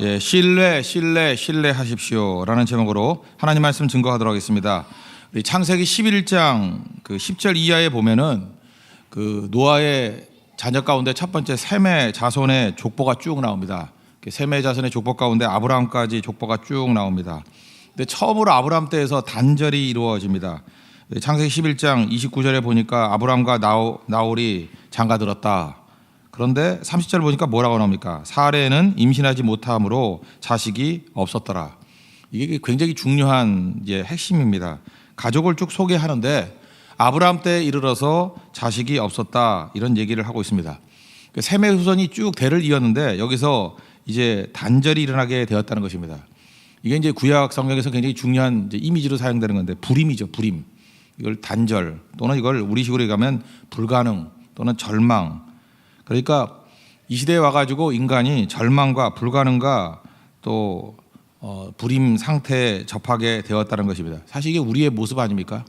예, 신뢰, 신뢰, 신뢰하십시오라는 제목으로 하나님 말씀 증거하도록 하겠습니다. 우리 창세기 11장 그 10절 이하에 보면은 그 노아의 자녀 가운데 첫 번째 셈의 자손의 족보가 쭉 나옵니다. 그 셈의 자손의 족보 가운데 아브라함까지 족보가 쭉 나옵니다. 근데 처음으로 아브라함 때에서 단절이 이루어집니다. 창세기 11장 29절에 보니까 아브라함과 나홀이 장가들었다. 그런데 30절 보니까 뭐라고 나옵니까? 사례는 임신하지 못함으로 자식이 없었더라. 이게 굉장히 중요한 이제 핵심입니다. 가족을 쭉 소개하는데 아브라함 때에 이르러서 자식이 없었다 이런 얘기를 하고 있습니다. 그 셈의 후손이 쭉 대를 이었는데 여기서 이제 단절이 일어나게 되었다는 것입니다. 이게 이제 구약 성경에서 굉장히 중요한 이미지로 사용되는 건데 불임이죠, 불임. 이걸 단절 또는 이걸 우리식으로 얘기하면 불가능 또는 절망. 그러니까 이 시대에 와가지고 인간이 절망과 불가능과 또 어, 불임 상태에 접하게 되었다는 것입니다. 사실 이게 우리의 모습 아닙니까?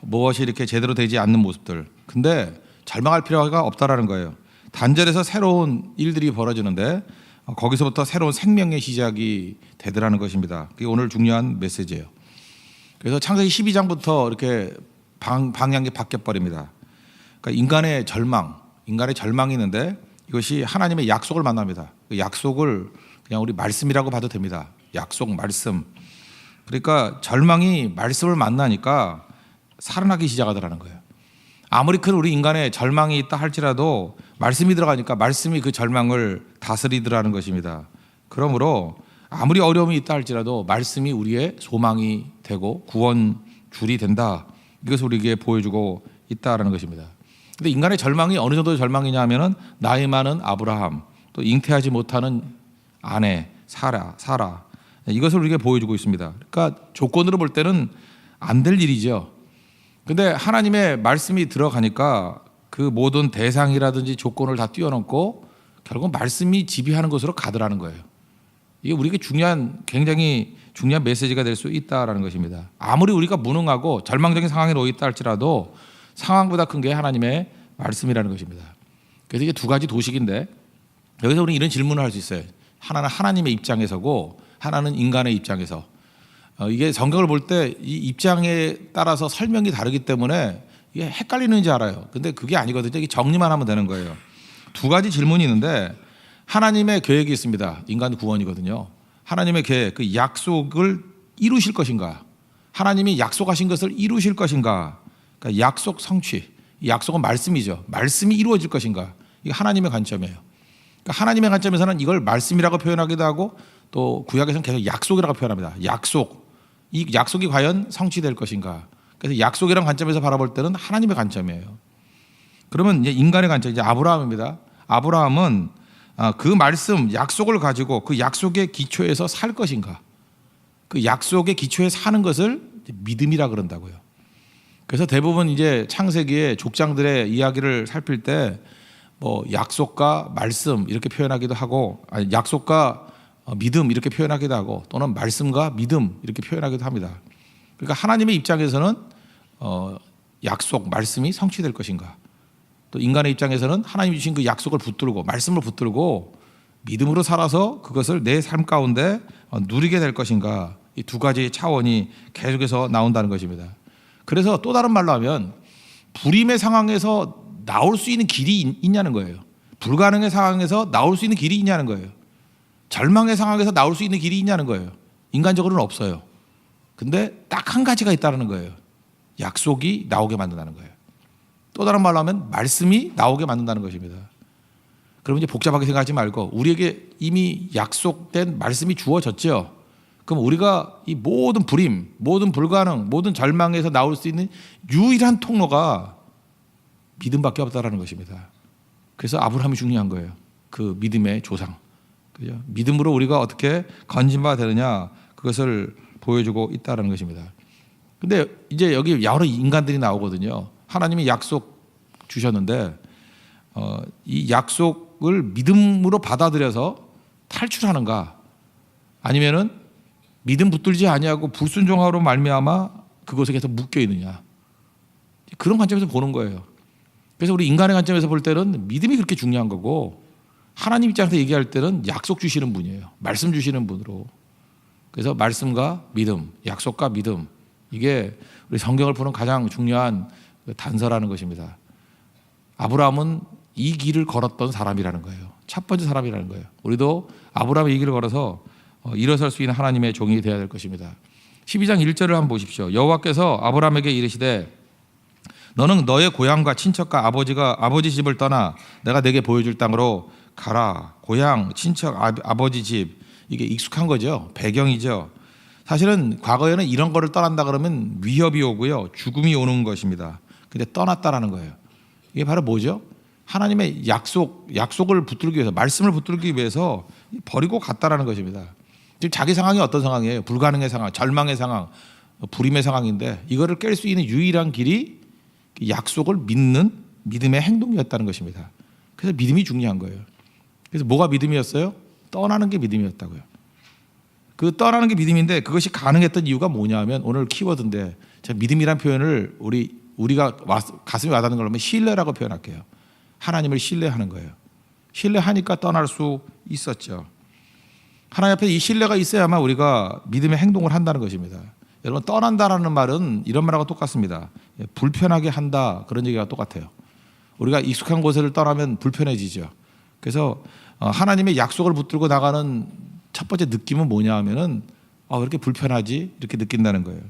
무엇이 이렇게 제대로 되지 않는 모습들. 근데 절망할 필요가 없다라는 거예요. 단절에서 새로운 일들이 벌어지는데 어, 거기서부터 새로운 생명의 시작이 되더라는 것입니다. 그게 오늘 중요한 메시지예요. 그래서 창세기 12장부터 이렇게 방, 방향이 바뀌어 버립니다. 그러니까 인간의 절망, 인간의 절망이 있는데 이것이 하나님의 약속을 만납니다. 그 약속을 그냥 우리 말씀이라고 봐도 됩니다. 약속, 말씀. 그러니까 절망이 말씀을 만나니까 살아나기 시작하더라는 거예요. 아무리 큰 우리 인간의 절망이 있다 할지라도 말씀이 들어가니까 말씀이 그 절망을 다스리더라는 것입니다. 그러므로 아무리 어려움이 있다 할지라도 말씀이 우리의 소망이 되고 구원 줄이 된다. 이것을 우리에게 보여주고 있다라는 것입니다. 근데 인간의 절망이 어느 정도의 절망이냐 하면은 나이 많은 아브라함 또 잉태하지 못하는 아내 사라 사라 이것을 우리에게 보여주고 있습니다. 그러니까 조건으로 볼 때는 안 될 일이죠. 근데 하나님의 말씀이 들어가니까 그 모든 대상이라든지 조건을 다 뛰어넘고 결국 말씀이 지배하는 것으로 가더라는 거예요. 이게 우리에게 중요한 굉장히 중요한 메시지가 될 수 있다라는 것입니다. 아무리 우리가 무능하고 절망적인 상황에 놓여 있다 할지라도 상황보다 큰 게 하나님의 말씀이라는 것입니다. 그래서 이게 두 가지 도식인데 여기서 우리는 이런 질문을 할 수 있어요. 하나는 하나님의 입장에서고 하나는 인간의 입장에서 어, 이게 성경을 볼 때 이 입장에 따라서 설명이 다르기 때문에 이게 헷갈리는지 알아요. 근데 그게 아니거든요. 이게 정리만 하면 되는 거예요. 두 가지 질문이 있는데 하나님의 계획이 있습니다. 인간 구원이거든요. 하나님의 계획, 그 약속을 이루실 것인가? 하나님이 약속하신 것을 이루실 것인가? 그러니까 약속 성취. 이 약속은 말씀이죠. 말씀이 이루어질 것인가? 이게 하나님의 관점이에요. 그러니까 하나님의 관점에서는 이걸 말씀이라고 표현하기도 하고 또 구약에서는 계속 약속이라고 표현합니다. 약속. 이 약속이 과연 성취될 것인가? 그래서 약속이라는 관점에서 바라볼 때는 하나님의 관점이에요. 그러면 이제 인간의 관점, 이제 아브라함입니다. 아브라함은 아, 그 말씀, 약속을 가지고 그 약속의 기초에서 살 것인가? 그 약속의 기초에 사는 것을 믿음이라 그런다고요. 그래서 대부분 이제 창세기의 족장들의 이야기를 살필 때 뭐 약속과 말씀 이렇게 표현하기도 하고 아니 약속과 어, 믿음 이렇게 표현하기도 하고 또는 말씀과 믿음 이렇게 표현하기도 합니다. 그러니까 하나님의 입장에서는 어, 약속 말씀이 성취될 것인가 또 인간의 입장에서는 하나님 주신 그 약속을 붙들고 말씀을 붙들고 믿음으로 살아서 그것을 내 삶 가운데 어, 누리게 될 것인가 이 두 가지 차원이 계속해서 나온다는 것입니다. 그래서 또 다른 말로 하면 불임의 상황에서 나올 수 있는 길이 있- 있냐는 거예요. 불가능의 상황에서 나올 수 있는 길이 있냐는 거예요. 절망의 상황에서 나올 수 있는 길이 있냐는 거예요. 인간적으로는 없어요. 근데 딱 한 가지가 있다는 거예요. 약속이 나오게 만든다는 거예요. 또 다른 말로 하면 말씀이 나오게 만든다는 것입니다. 그럼 이제 복잡하게 생각하지 말고 우리에게 이미 약속된 말씀이 주어졌죠. 그럼 우리가 이 모든 불임, 모든 불가능, 모든 절망에서 나올 수 있는 유일한 통로가 믿음밖에 없다라는 것입니다. 그래서 아브라함이 중요한 거예요. 그 믿음의 조상. 그죠? 믿음으로 우리가 어떻게 건진바 되느냐 그것을 보여주고 있다라는 것입니다. 근데 이제 여기 여러 인간들이 나오거든요. 하나님이 약속 주셨는데 어, 이 약속을 믿음으로 받아들여서 탈출하는가 아니면은 믿음 붙들지 아니하고 불순종하로 말미암아 그곳에 계속 묶여 있느냐 그런 관점에서 보는 거예요. 그래서 우리 인간의 관점에서 볼 때는 믿음이 그렇게 중요한 거고 하나님 입장에서 얘기할 때는 약속 주시는 분이에요. 말씀 주시는 분으로. 그래서 말씀과 믿음, 약속과 믿음 이게 우리 성경을 보는 가장 중요한 그 단서라는 것입니다. 아브라함은 이 길을 걸었던 사람이라는 거예요. 첫 번째 사람이라는 거예요. 우리도 아브라함의 이 길을 걸어서 어, 일어설 수 있는 하나님의 종이 되어야 될 것입니다. 12장 1절을 한번 보십시오. 여호와께서 아브라함에게 이르시되 너는 너의 고향과 친척과 아버지가 아버지 집을 떠나 내가 내게 보여줄 땅으로 가라. 고향, 친척, 아, 아버지 집 이게 익숙한 거죠. 배경이죠. 사실은 과거에는 이런 거를 떠난다 그러면 위협이 오고요, 죽음이 오는 것입니다. 근데 떠났다라는 거예요. 이게 바로 뭐죠? 하나님의 약속, 약속을 붙들기 위해서, 말씀을 붙들기 위해서 버리고 갔다라는 것입니다. 지금 자기 상황이 어떤 상황이에요? 불가능의 상황, 절망의 상황, 불임의 상황인데 이거를 깰 수 있는 유일한 길이 약속을 믿는 믿음의 행동이었다는 것입니다. 그래서 믿음이 중요한 거예요. 그래서 뭐가 믿음이었어요? 떠나는 게 믿음이었다고요. 그 떠나는 게 믿음인데 그것이 가능했던 이유가 뭐냐면 오늘 키워드인데 제가 믿음이란 표현을 우리 우리가 가슴에 와닿는 걸 하면 신뢰라고 표현할게요. 하나님을 신뢰하는 거예요. 신뢰하니까 떠날 수 있었죠. 하나님 앞에 이 신뢰가 있어야만 우리가 믿음의 행동을 한다는 것입니다. 여러분 떠난다라는 말은 이런 말하고 똑같습니다. 예, 불편하게 한다 그런 얘기가 똑같아요. 우리가 익숙한 곳을 떠나면 불편해지죠. 그래서 어, 하나님의 약속을 붙들고 나가는 첫 번째 느낌은 뭐냐 하면은 아, 왜 이렇게 불편하지? 이렇게 느낀다는 거예요.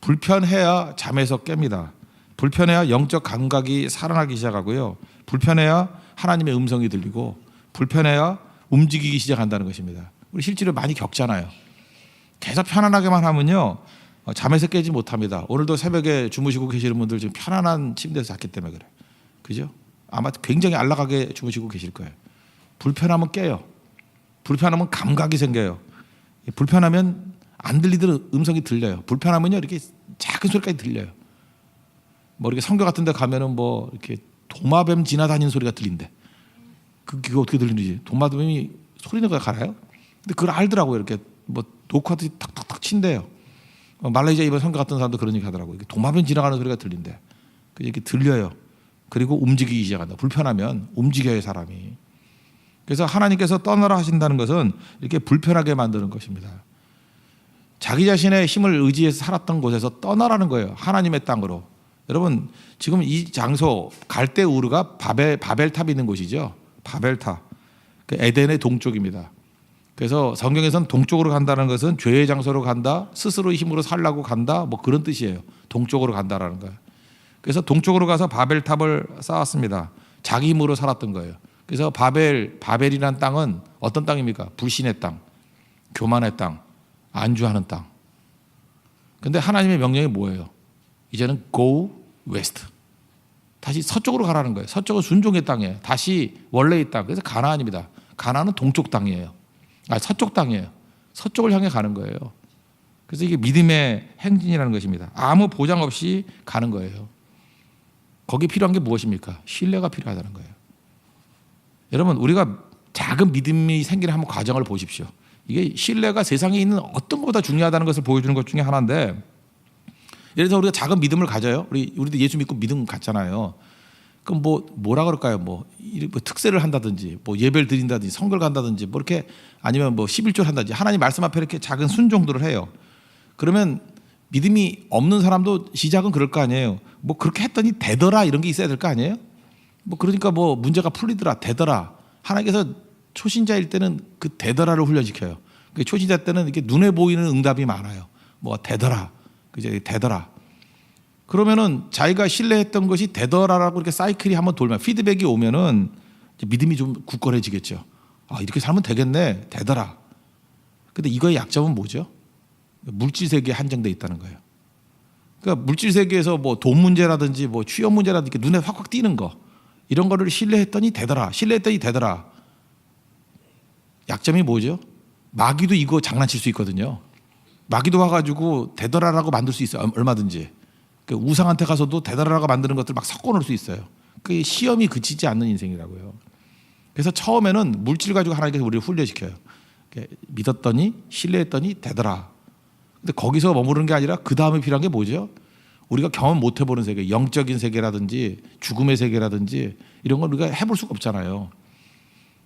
불편해야 잠에서 깹니다. 불편해야 영적 감각이 살아나기 시작하고요. 불편해야 하나님의 음성이 들리고 불편해야 움직이기 시작한다는 것입니다. 우리 실제로 많이 겪잖아요. 계속 편안하게만 하면요. 어, 잠에서 깨지 못합니다. 오늘도 새벽에 주무시고 계시는 분들 지금 편안한 침대에서 잤기 때문에 그래. 그죠? 아마 굉장히 안락하게 주무시고 계실 거예요. 불편하면 깨요. 불편하면 감각이 생겨요. 불편하면 안 들리던 음성이 들려요. 불편하면요 이렇게 작은 소리까지 들려요. 뭐 이렇게 성교 같은 데 가면은 뭐 이렇게 도마뱀 지나다니는 소리가 들린대. 그, 그게 어떻게 들리는지. 도마뱀이 소리 내가 가나요? 근데 그걸 알더라고요. 이렇게 뭐 녹화도 탁탁탁 친대요. 어, 말레이시아 이번 선교 같은 사람도 그런 얘기 하더라고요. 도마뱀 지나가는 소리가 들린대. 그 이렇게 들려요. 그리고 움직이기 시작한다. 불편하면 움직여요 사람이. 그래서 하나님께서 떠나라 하신다는 것은 이렇게 불편하게 만드는 것입니다. 자기 자신의 힘을 의지해서 살았던 곳에서 떠나라는 거예요. 하나님의 땅으로. 여러분 지금 이 장소 갈대 우르가 바벨 바벨탑이 있는 곳이죠. 바벨탑. 그 에덴의 동쪽입니다. 그래서 성경에서는 동쪽으로 간다는 것은 죄의 장소로 간다, 스스로의 힘으로 살라고 간다, 뭐 그런 뜻이에요. 동쪽으로 간다라는 거예요. 그래서 동쪽으로 가서 바벨탑을 쌓았습니다. 자기 힘으로 살았던 거예요. 그래서 바벨 바벨이란 땅은 어떤 땅입니까? 불신의 땅, 교만의 땅, 안주하는 땅. 근데 하나님의 명령이 뭐예요? 이제는 go west. 다시 서쪽으로 가라는 거예요. 서쪽은 순종의 땅이에요. 다시 원래의 땅. 그래서 가나안입니다. 가나안은 동쪽 땅이에요. 아, 서쪽 땅이에요. 서쪽을 향해 가는 거예요. 그래서 이게 믿음의 행진이라는 것입니다. 아무 보장 없이 가는 거예요. 거기 필요한 게 무엇입니까? 신뢰가 필요하다는 거예요. 여러분, 우리가 작은 믿음이 생기는 한번 과정을 보십시오. 이게 신뢰가 세상에 있는 어떤 것보다 중요하다는 것을 보여주는 것 중에 하나인데, 예를 들어서 우리가 작은 믿음을 가져요. 우리 우리도 예수 믿고 믿음 갖잖아요. 그럼 뭐 뭐라 그럴까요? 뭐, 뭐 특세를 한다든지, 뭐 예배를 드린다든지, 성걸 간다든지, 뭐 이렇게 아니면 뭐 11조 한다든지 하나님 말씀 앞에 이렇게 작은 순종들을 해요. 그러면 믿음이 없는 사람도 시작은 그럴 거 아니에요. 뭐 그렇게 했더니 되더라 이런 게 있어야 될 거 아니에요? 뭐 그러니까 뭐 문제가 풀리더라 되더라 하나님께서 초신자일 때는 그 되더라를 훈련시켜요. 그 초신자 때는 이렇게 눈에 보이는 응답이 많아요. 뭐 되더라, 그제 되더라. 그러면은 자기가 신뢰했던 것이 되더라라고 이렇게 사이클이 한번 돌면 피드백이 오면은 믿음이 좀 굳건해지겠죠. 아 이렇게 살면 되겠네, 되더라. 근데 이거의 약점은 뭐죠? 물질 세계에 한정돼 있다는 거예요. 그러니까 물질 세계에서 뭐 돈 문제라든지 뭐 취업 문제라든지 눈에 확확 띄는 거 이런 거를 신뢰했더니 되더라. 신뢰했더니 되더라. 약점이 뭐죠? 마귀도 이거 장난칠 수 있거든요. 마귀도 와가지고 되더라라고 만들 수 있어요. 얼마든지. 그 우상한테 가서도 되더라라고 만드는 것들 막 섞어 놓을 수 있어요. 그 시험이 그치지 않는 인생이라고요. 그래서 처음에는 물질 가지고 하나님께서 우리를 훈련시켜요. 믿었더니 신뢰했더니 되더라. 근데 거기서 머무르는 게 아니라 그 다음에 필요한 게 뭐죠? 우리가 경험 못 해보는 세계, 영적인 세계라든지 죽음의 세계라든지 이런 걸 우리가 해볼 수가 없잖아요.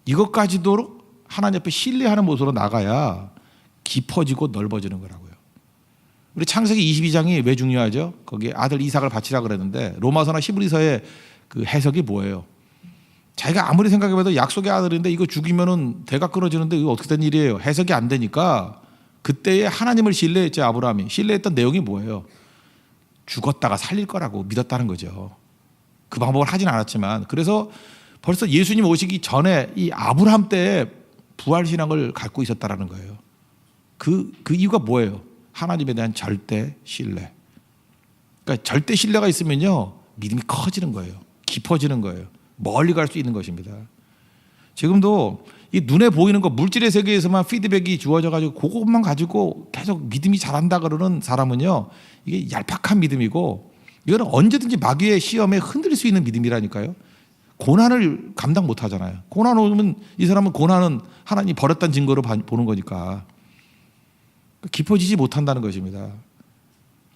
이것까지도 하나님 앞에 신뢰하는 모습으로 나가야 깊어지고 넓어지는 거라고요. 우리 창세기 22장이 왜 중요하죠? 거기에 아들 이삭을 바치라 그랬는데 로마서나 히브리서의 그 해석이 뭐예요? 자기가 아무리 생각해봐도 약속의 아들인데 이거 죽이면은 대가 끊어지는데 이거 어떻게 된 일이에요? 해석이 안 되니까 그때에 하나님을 신뢰했죠 아브라함이 신뢰했던 내용이 뭐예요? 죽었다가 살릴 거라고 믿었다는 거죠. 그 방법을 하진 않았지만 그래서 벌써 예수님 오시기 전에 이 아브라함 때에 부활 신앙을 갖고 있었다라는 거예요. 그, 그 이유가 뭐예요? 하나님에 대한 절대 신뢰. 그러니까 절대 신뢰가 있으면요 믿음이 커지는 거예요. 깊어지는 거예요. 멀리 갈 수 있는 것입니다. 지금도 이 눈에 보이는 거 물질의 세계에서만 피드백이 주어져 가지고 그것만 가지고 계속 믿음이 잘한다 그러는 사람은요 이게 얄팍한 믿음이고 이거는 언제든지 마귀의 시험에 흔들릴 수 있는 믿음이라니까요. 고난을 감당 못 하잖아요. 고난 오면 이 사람은 고난은 하나님이 버렸다는 증거로 봐- 보는 거니까 깊어지지 못한다는 것입니다.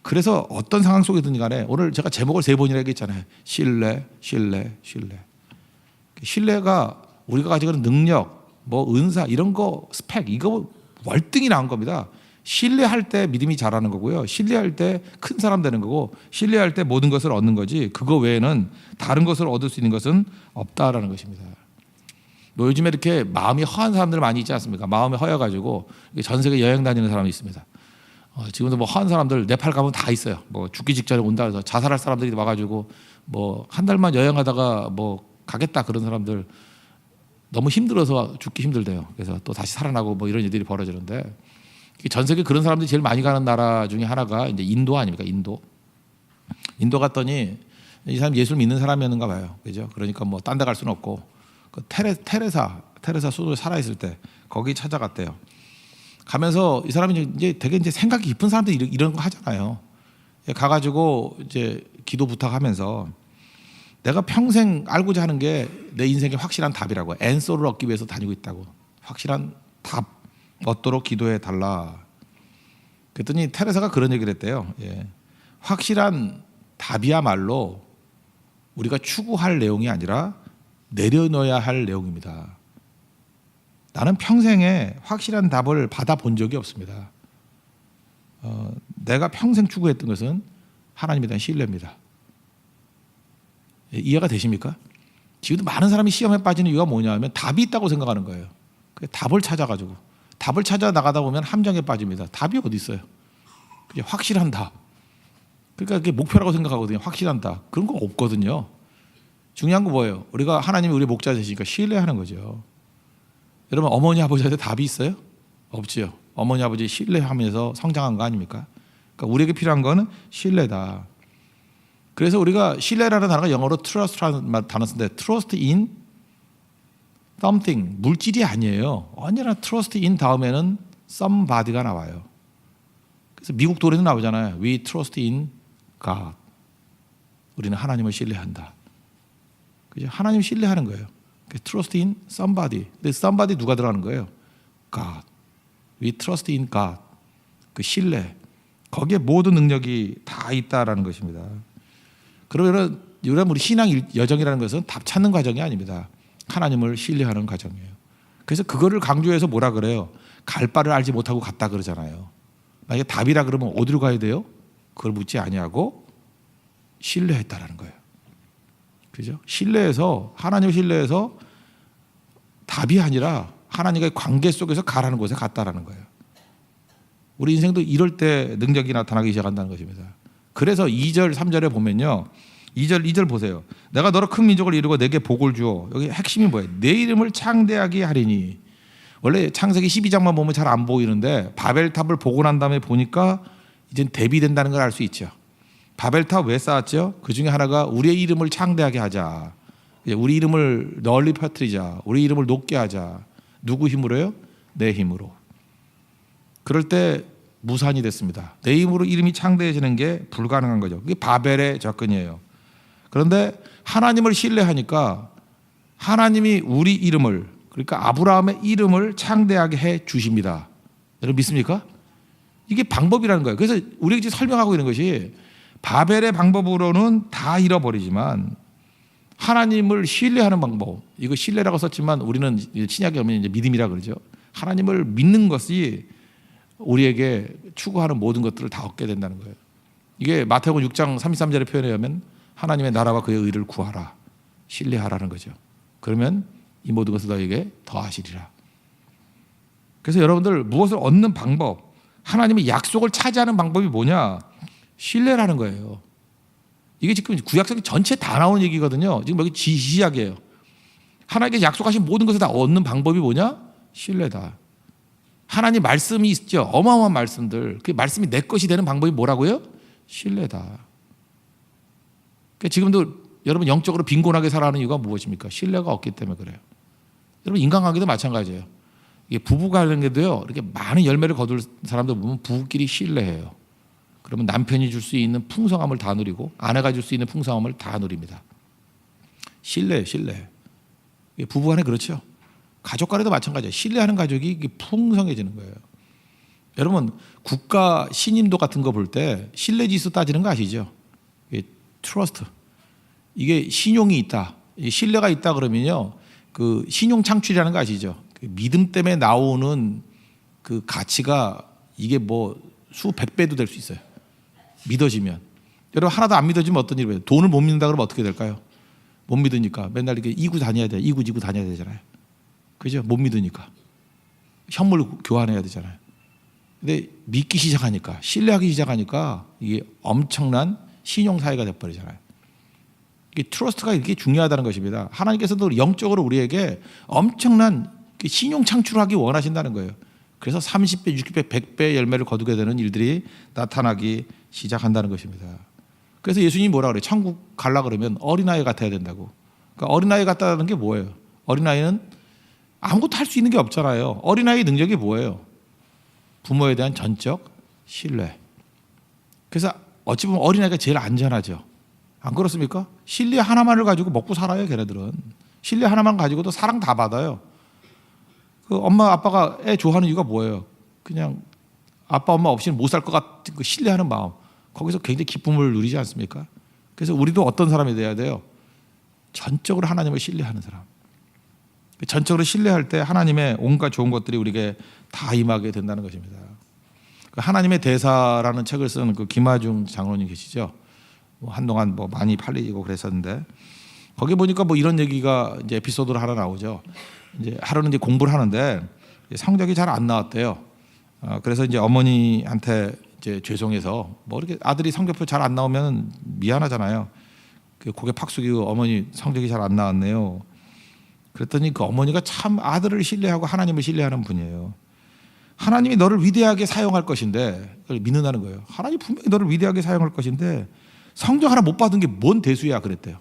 그래서 어떤 상황 속에든 간에 오늘 제가 제목을 세 번이나 얘기했잖아요. 신뢰, 신뢰, 신뢰. 신뢰가 우리가 가지고 있는 능력, 뭐 은사 이런 거 스펙 이거 월등히 나은 겁니다. 신뢰할 때 믿음이 자라는 거고요. 신뢰할 때 큰 사람 되는 거고 신뢰할 때 모든 것을 얻는 거지. 그거 외에는 다른 것을 얻을 수 있는 것은 없다라는 것입니다. 뭐 요즘에 이렇게 마음이 허한 사람들 많이 있지 않습니까? 마음이 허여가지고 전 세계 여행 다니는 사람이 있습니다. 어, 지금도 뭐 허한 사람들 네팔 가면 다 있어요. 뭐 죽기 직전에 온다 해서 자살할 사람들이 와가지고 뭐 한 달만 여행하다가 뭐 가겠다 그런 사람들 너무 힘들어서 죽기 힘들대요. 그래서 또 다시 살아나고 뭐 이런 일들이 벌어지는데 이전 세계 그런 사람들이 제일 많이 가는 나라 중에 하나가 이제 인도 아닙니까? 인도. 인도 갔더니 이 사람 예술 믿는 사람이었는가 봐요. 그죠? 그러니까 뭐 딴 데 갈 수는 없고 그 테레 테레사 테레사 수도 살아 있을 때 거기 찾아갔대요. 가면서 이 사람이 이제 되게 이제 생각이 깊은 사람들이 이런, 이런 거 하잖아요. 가가지고 이제 기도 부탁하면서 내가 평생 알고자 하는 게 내 인생의 확실한 답이라고 앤소를 얻기 위해서 다니고 있다고 확실한 답 얻도록 기도해 달라. 그랬더니 테레사가 그런 얘기를 했대요. 예. 확실한 답이야말로 우리가 추구할 내용이 아니라 내려놓아야 할 내용입니다. 나는 평생에 확실한 답을 받아본 적이 없습니다. 어, 내가 평생 추구했던 것은 하나님에 대한 신뢰입니다. 예, 이해가 되십니까? 지금도 많은 사람이 시험에 빠지는 이유가 뭐냐면 답이 있다고 생각하는 거예요. 그 답을 찾아가지고 답을 찾아 나가다 보면 함정에 빠집니다. 답이 어디 있어요? 그게 확실한 답. 그러니까 그게 목표라고 생각하거든요. 확실한 답. 그런 거 없거든요. 중요한 거 뭐예요? 우리가 하나님이 우리 목자 되시니까 신뢰하는 거죠. 여러분 어머니 아버지한테 답이 있어요? 없지요. 어머니 아버지 신뢰하면서 성장한 거 아닙니까? 그러니까 우리에게 필요한 거는 신뢰다. 그래서 우리가 신뢰라는 단어가 영어로 trust라는 말- 단어 쓰는데 trust in something 물질이 아니에요. 언제나 trust in 다음에는 somebody가 나와요. 그래서 미국 노래도 나오잖아요. We trust in God. 우리는 하나님을 신뢰한다. 그죠? 하나님 신뢰하는 거예요. 그 trust in somebody. 근데 somebody 누가 들어가는 거예요? God. We trust in God. 그 신뢰. 거기에 모든 능력이 다 있다라는 것입니다. 그러면 이런 우리 신앙 일- 여정이라는 것은 답 찾는 과정이 아닙니다. 하나님을 신뢰하는 과정이에요. 그래서 그거를 강조해서 뭐라 그래요? 갈 바를 알지 못하고 갔다 그러잖아요. 만약에 답이라 그러면 어디로 가야 돼요? 그걸 묻지 아니하고 신뢰했다라는 거예요. 그죠? 신뢰해서 하나님을 신뢰해서 답이 아니라 하나님과의 관계 속에서 가라는 곳에 갔다라는 거예요. 우리 인생도 이럴 때 능력이 나타나기 시작한다는 것입니다. 그래서 2절, 3절에 보면요. 2절, 2절 보세요. 내가 너로 큰 민족을 이루고 내게 복을 주어. 여기 핵심이 뭐예요? 내 이름을 창대하게 하리니. 원래 창세기 12장만 보면 잘 안 보이는데 바벨탑을 보고 난 다음에 보니까 이제 대비된다는 걸 알 수 있죠. 바벨탑 왜 쌓았죠? 그 중에 하나가 우리의 이름을 창대하게 하자. 우리 이름을 널리 퍼뜨리자. 우리 이름을 높게 하자. 누구 힘으로요? 내 힘으로. 그럴 때 무산이 됐습니다. 내 힘으로 이름이 창대해지는 게 불가능한 거죠. 그게 바벨의 접근이에요. 그런데 하나님을 신뢰하니까 하나님이 우리 이름을 그러니까 아브라함의 이름을 창대하게 해 주십니다. 여러분 믿습니까? 이게 방법이라는 거예요. 그래서 지금 설명하고 있는 것이 바벨의 방법으로는 다 잃어버리지만 하나님을 신뢰하는 방법. 이거 신뢰라고 썼지만 우리는 신약에 이제 믿음이라 그러죠. 하나님을 믿는 것이 우리에게 추구하는 모든 것들을 다 얻게 된다는 거예요. 이게 마태복음 6장 33절의 표현에 의하면 하나님의 나라와 그의 의를 구하라. 신뢰하라는 거죠. 그러면 이 모든 것을 너에게 더하시리라. 그래서 여러분들 무엇을 얻는 방법, 하나님의 약속을 차지하는 방법이 뭐냐? 신뢰라는 거예요. 이게 지금 구약성이 전체 다 나온 얘기거든요. 지금 여기 지시약이에요. 하나님께서 약속하신 모든 것을 다 얻는 방법이 뭐냐? 신뢰다. 하나님 말씀이 있죠. 어마어마한 말씀들. 그 말씀이 내 것이 되는 방법이 뭐라고요? 신뢰다. 그러니까 지금도 여러분 영적으로 빈곤하게 살아가는 이유가 무엇입니까? 신뢰가 없기 때문에 그래요. 여러분 인간관계도 마찬가지예요. 이게 부부 관계도요. 이렇게 많은 열매를 거둘 사람들 보면 부부끼리 신뢰해요. 그러면 남편이 줄 수 있는 풍성함을 다 누리고 아내가 줄 수 있는 풍성함을 다 누립니다. 신뢰, 신뢰. 이게 부부 간에 그렇죠. 가족 간에도 마찬가지예요. 신뢰하는 가족이 이게 풍성해지는 거예요. 여러분 국가 신임도 같은 거 볼 때 신뢰 지수 따지는 거 아시죠? 이게 트러스트. 이게 신용이 있다. 이 신뢰가 있다 그러면요. 그 신용 창출이라는 거 아시죠? 그 믿음 때문에 나오는 그 가치가 이게 뭐 수백 배도 될 수 있어요. 믿어지면. 여러분 하나도 안 믿어지면 어떤 일이 돼요? 돈을 못 믿는다 그러면 어떻게 될까요? 못 믿으니까 맨날 이렇게 이구 다녀야 돼. 이구 지구 다녀야 되잖아요. 그죠? 못 믿으니까. 현물 교환해야 되잖아요. 근데 믿기 시작하니까 신뢰하기 시작하니까 이게 엄청난 신용 사회가 돼 버리잖아요. 이게 트러스트가 이렇게 중요하다는 것입니다. 하나님께서도 영적으로 우리에게 엄청난 그 신용 창출하기 원하신다는 거예요. 그래서 30배, 60배, 100배 열매를 거두게 되는 일들이 나타나기 시작한다는 것입니다. 그래서 예수님이 뭐라 그래요? 천국 갈라 그러면 어린아이 같아야 된다고. 그러니까 어린아이 같다는 게 뭐예요? 어린아이는 아무것도 할 수 있는 게 없잖아요. 어린아이의 능력이 뭐예요? 부모에 대한 전적 신뢰. 그래서 어찌 보면 어린아이가 제일 안전하죠. 안 그렇습니까? 신뢰 하나만을 가지고 먹고 살아요, 걔네들은. 신뢰 하나만 가지고도 사랑 다 받아요. 그 엄마 아빠가 애 좋아하는 이유가 뭐예요? 그냥 아빠 엄마 없이는 못 살 것 같은 그 신뢰하는 마음. 거기서 굉장히 기쁨을 누리지 않습니까? 그래서 우리도 어떤 사람이 돼야 돼요? 전적으로 하나님을 신뢰하는 사람. 전적으로 신뢰할 때 하나님의 온갖 좋은 것들이 우리에게 다 임하게 된다는 것입니다. 그 하나님의 대사라는 책을 쓴 그 김하중 장로님 계시죠? 뭐 한동안 뭐 많이 팔리고 그랬었는데 거기 보니까 뭐 이런 얘기가 이제 에피소드로 하나 나오죠. 이제 하루는 이제 공부를 하는데 성적이 잘 안 나왔대요. 어, 그래서 이제 어머니한테 이제 죄송해서 뭐 이렇게 아들이 성적표 잘 안 나오면 미안하잖아요. 그 고개 팍 숙이고 어머니 성적이 잘 안 나왔네요. 그랬더니 그 어머니가 참 아들을 신뢰하고 하나님을 신뢰하는 분이에요. 하나님이 너를 위대하게 사용할 것인데 그걸 믿는다는 거예요. 하나님 분명히 너를 위대하게 사용할 것인데 성적 하나 못 받은 게 뭔 대수야 그랬대요.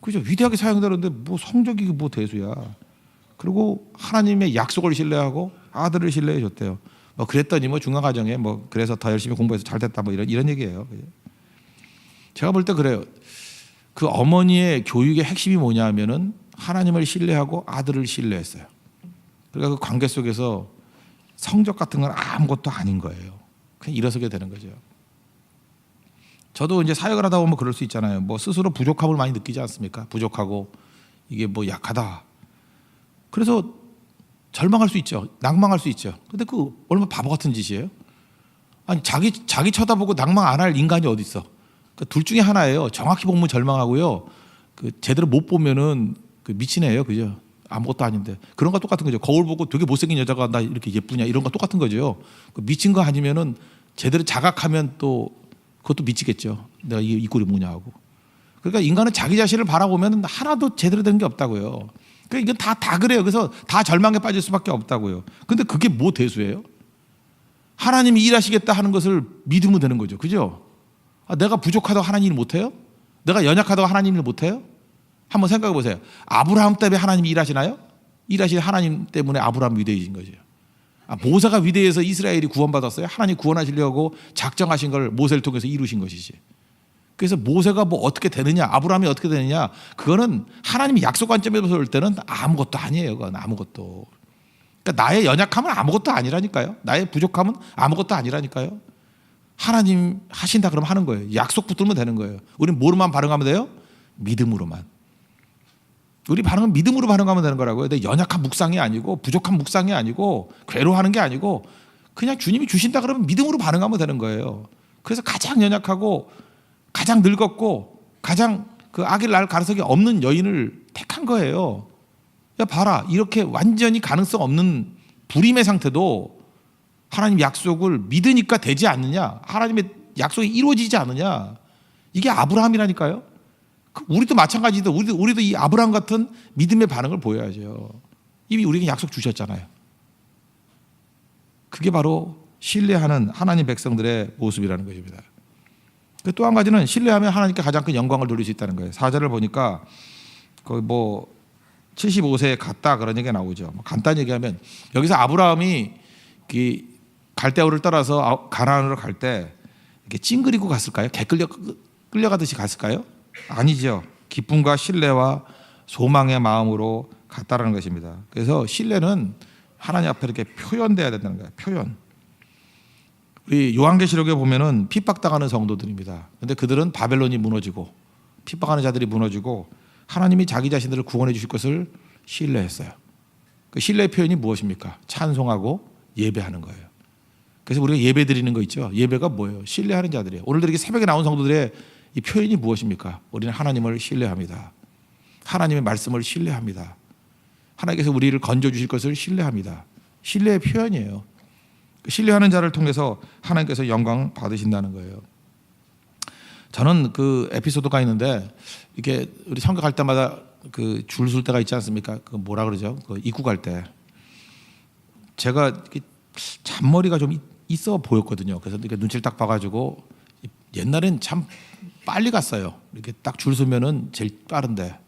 그죠? 위대하게 사용되는데 뭐 성적이 뭐 대수야. 그리고 하나님의 약속을 신뢰하고 아들을 신뢰해 줬대요. 뭐 그랬더니 뭐 중간 과정에 뭐 그래서 더 열심히 공부해서 잘 됐다 뭐 이런 이런 얘기예요. 제가 볼 때 그래요. 그 어머니의 교육의 핵심이 뭐냐면은 하나님을 신뢰하고 아들을 신뢰했어요. 그러니까 그 관계 속에서 성적 같은 건 아무것도 아닌 거예요. 그냥 일어서게 되는 거죠. 저도 이제 사역을 하다 보면 그럴 수 있잖아요. 뭐 스스로 부족함을 많이 느끼지 않습니까? 부족하고 이게 뭐 약하다. 그래서 절망할 수 있죠. 낭망할 수 있죠. 근데 그 얼마나 바보 같은 짓이에요? 아니 자기 자기 쳐다보고 낭망 안 할 인간이 어디 있어? 그러니까 둘 중에 하나예요. 정확히 보면 절망하고요. 그 제대로 못 보면은 그 미친 애예요, 그죠? 아무것도 아닌데 그런 거 똑같은 거죠. 거울 보고 되게 못생긴 여자가 나 이렇게 예쁘냐 이런 거 똑같은 거죠. 그 미친 거 아니면은 제대로 자각하면 또 그것도 미치겠죠. 내가 이, 이 꼴이 뭐냐 하고. 그러니까 인간은 자기 자신을 바라보면 하나도 제대로 된 게 없다고요. 그러니까 이건 다, 다 그래요. 그래서 다 절망에 빠질 수밖에 없다고요. 근데 그게 뭐 대수예요? 하나님이 일하시겠다 하는 것을 믿으면 되는 거죠. 그죠? 아, 내가 부족하다고 하나님 일 못해요? 내가 연약하다고 하나님 일 못해요? 한번 생각해 보세요. 아브라함 때문에 하나님이 일하시나요? 일하신 하나님 때문에 아브라함 위대해진 거죠. 아, 모세가 위대해서 이스라엘이 구원받았어요. 하나님 구원하시려고 작정하신 걸 모세를 통해서 이루신 것이지. 그래서 모세가 뭐 어떻게 되느냐, 아브라함이 어떻게 되느냐, 그거는 하나님이 약속 관점에서 볼 때는 아무것도 아니에요. 그건 아무것도. 그러니까 나의 연약함은 아무것도 아니라니까요. 나의 부족함은 아무것도 아니라니까요. 하나님 하신다 그러면 하는 거예요. 약속 붙들면 되는 거예요. 우리는 뭐로만 반응하면 돼요? 믿음으로만. 우리 반응은 믿음으로 반응하면 되는 거라고요. 내 연약한 묵상이 아니고 부족한 묵상이 아니고 괴로워하는 게 아니고 그냥 주님이 주신다 그러면 믿음으로 반응하면 되는 거예요. 그래서 가장 연약하고 가장 늙었고 가장 그 악을 낳을 가능성이 없는 여인을 택한 거예요. 야 봐라 이렇게 완전히 가능성 없는 불임의 상태도 하나님 약속을 믿으니까 되지 않느냐? 하나님의 약속이 이루어지지 않느냐? 이게 아브라함이라니까요. 그 우리도 마찬가지도 우리도 우리도 이 아브라함 같은 믿음의 반응을 보여야죠. 이미 우리에게 약속 주셨잖아요. 그게 바로 신뢰하는 하나님 백성들의 모습이라는 것입니다. 그또한 가지는 신뢰하면 하나님께 가장 큰 영광을 돌릴 수 있다는 거예요. 사절을 보니까 거의 뭐 75세에 갔다 그런 얘기가 나오죠. 뭐 간단히 얘기하면 여기서 아브라함이 이 갈대아우를 따라서 아- 가나안으로 갈 때 이렇게 찡그리고 갔을까요? 개 끌려 끌려가듯이 갔을까요? 아니죠. 기쁨과 신뢰와 소망의 마음으로 갔다라는 것입니다. 그래서 신뢰는 하나님 앞에 이렇게 표현돼야 된다는 거예요. 표현. 우리 요한계시록에 보면은 핍박당하는 성도들입니다. 근데 그들은 바벨론이 무너지고 핍박하는 자들이 무너지고 하나님이 자기 자신들을 구원해 주실 것을 신뢰했어요. 그 신뢰의 표현이 무엇입니까? 찬송하고 예배하는 거예요. 그래서 우리가 예배 드리는 거 있죠. 예배가 뭐예요? 신뢰하는 자들이에요. 오늘들 이렇게 새벽에 나온 성도들의 이 표현이 무엇입니까? 우리는 하나님을 신뢰합니다. 하나님의 말씀을 신뢰합니다. 하나님께서 우리를 건져 주실 것을 신뢰합니다. 신뢰의 표현이에요. 그 신뢰하는 자를 통해서 하나님께서 영광 받으신다는 거예요. 저는 그 에피소드가 있는데 이게 우리 성교 갈 때마다 그 줄 설 때가 있지 않습니까? 그 뭐라 그러죠? 그 입구 갈 때. 제가 잔머리가 좀 있- 있어 보였거든요. 그래서 이렇게 눈치를 딱 봐가지고 옛날엔 참 빨리 갔어요. 이렇게 딱 줄 서면은 제일 빠른데.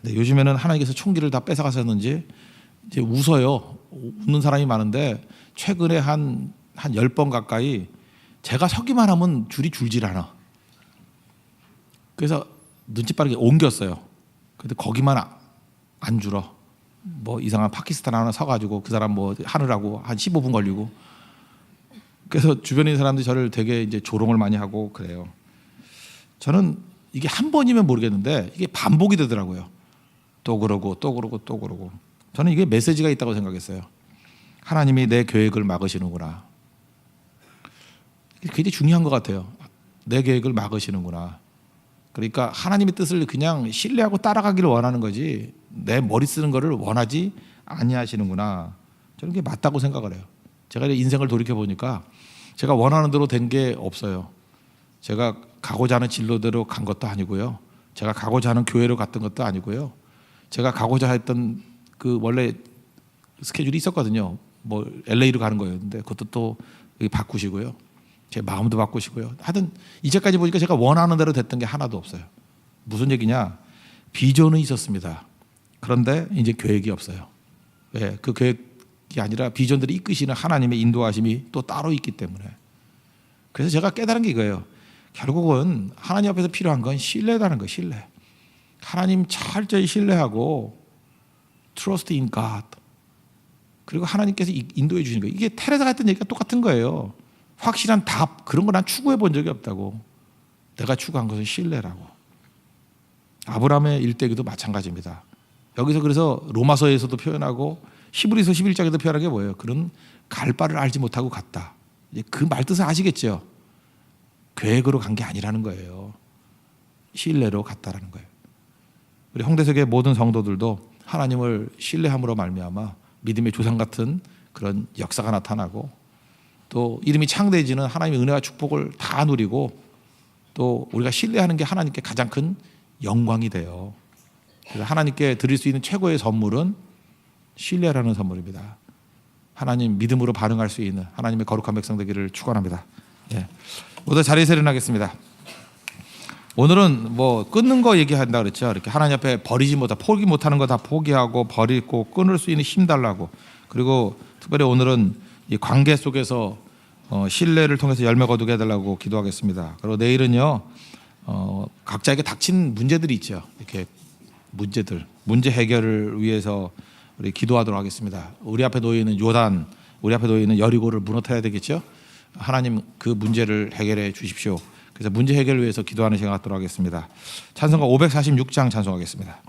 근데 요즘에는 하나님께서 총기를 다 뺏어가셨는지 이제 웃어요. 웃는 사람이 많은데 최근에 한한열번 가까이 제가 서기만 하면 줄이 줄질 않아. 그래서 눈치 빠르게 옮겼어요. 근데 거기만 아- 안 줄어. 뭐 이상한 파키스탄 하나 서가지고 그 사람 뭐 하느라고 한 15분 걸리고. 그래서 주변에 있는 사람들이 저를 되게 이제 조롱을 많이 하고 그래요. 저는 이게 한 번이면 모르겠는데 이게 반복이 되더라고요. 또 그러고 또 그러고 또 그러고. 저는 이게 메시지가 있다고 생각했어요. 하나님이 내 계획을 막으시는구나. 굉장히 중요한 것 같아요. 내 계획을 막으시는구나. 그러니까 하나님의 뜻을 그냥 신뢰하고 따라가기를 원하는 거지 내 머리 쓰는 거를 원하지 아니하시는구나. 저는 그게 맞다고 생각을 해요. 제가 인생을 돌이켜 보니까 제가 원하는 대로 된 게 없어요. 제가 가고자 하는 진로대로 간 것도 아니고요. 제가 가고자 하는 교회로 갔던 것도 아니고요. 제가 가고자 했던 그 원래 스케줄이 있었거든요. 뭐 LA로 가는 거였는데 그것도 또 바꾸시고요. 제 마음도 바꾸시고요. 하여튼 이제까지 보니까 제가 원하는 대로 됐던 게 하나도 없어요. 무슨 얘기냐? 비전은 있었습니다. 그런데 이제 계획이 없어요. 왜? 그 계획이 아니라 비전들이 이끄시는 하나님의 인도하심이 또 따로 있기 때문에. 그래서 제가 깨달은 게 이거예요. 결국은 하나님 앞에서 필요한 건 신뢰라는 거예요. 신뢰. 하나님 철저히 신뢰하고 trust in God. 그리고 하나님께서 이- 인도해 주시는 거예요. 이게 테레사가 했던 얘기가 똑같은 거예요. 확실한 답 그런 거 난 추구해 본 적이 없다고. 내가 추구한 것은 신뢰라고. 아브라함의 일대기도 마찬가지입니다. 여기서 그래서 로마서에서도 표현하고 히브리서 11장에도 표현한 게 뭐예요? 그런 갈 바를 알지 못하고 갔다. 그 말뜻을 아시겠죠? 계획으로 간 게 아니라는 거예요. 신뢰로 갔다라는 거예요. 우리 홍대석의 모든 성도들도 하나님을 신뢰함으로 말미암아 믿음의 조상 같은 그런 역사가 나타나고 또 이름이 창대해지는 하나님의 은혜와 축복을 다 누리고 또 우리가 신뢰하는 게 하나님께 가장 큰 영광이 돼요. 그래서 하나님께 드릴 수 있는 최고의 선물은 신뢰라는 선물입니다. 하나님 믿음으로 반응할 수 있는 하나님의 거룩한 백성 되기를 축원합니다. 예. 모두 자리에서 일어나겠습니다. 오늘은 뭐 끊는 거 얘기한다 그랬죠. 이렇게 하나님 앞에 버리지 못하 포기 못하는 거 다 포기하고 버리고 끊을 수 있는 힘 달라고. 그리고 특별히 오늘은 이 관계 속에서 어, 신뢰를 통해서 열매 거두게 해달라고 기도하겠습니다. 그리고 내일은요 어, 각자에게 닥친 문제들이 있죠. 이렇게 문제들 문제 해결을 위해서 우리 기도하도록 하겠습니다. 우리 앞에 놓여 있는 요단, 우리 앞에 놓여 있는 여리고를 무너뜨려야 되겠죠. 하나님 그 문제를 해결해 주십시오. 그래서 문제 해결을 위해서 기도하는 시간 갖도록 하겠습니다. 찬송가 546장 찬송하겠습니다.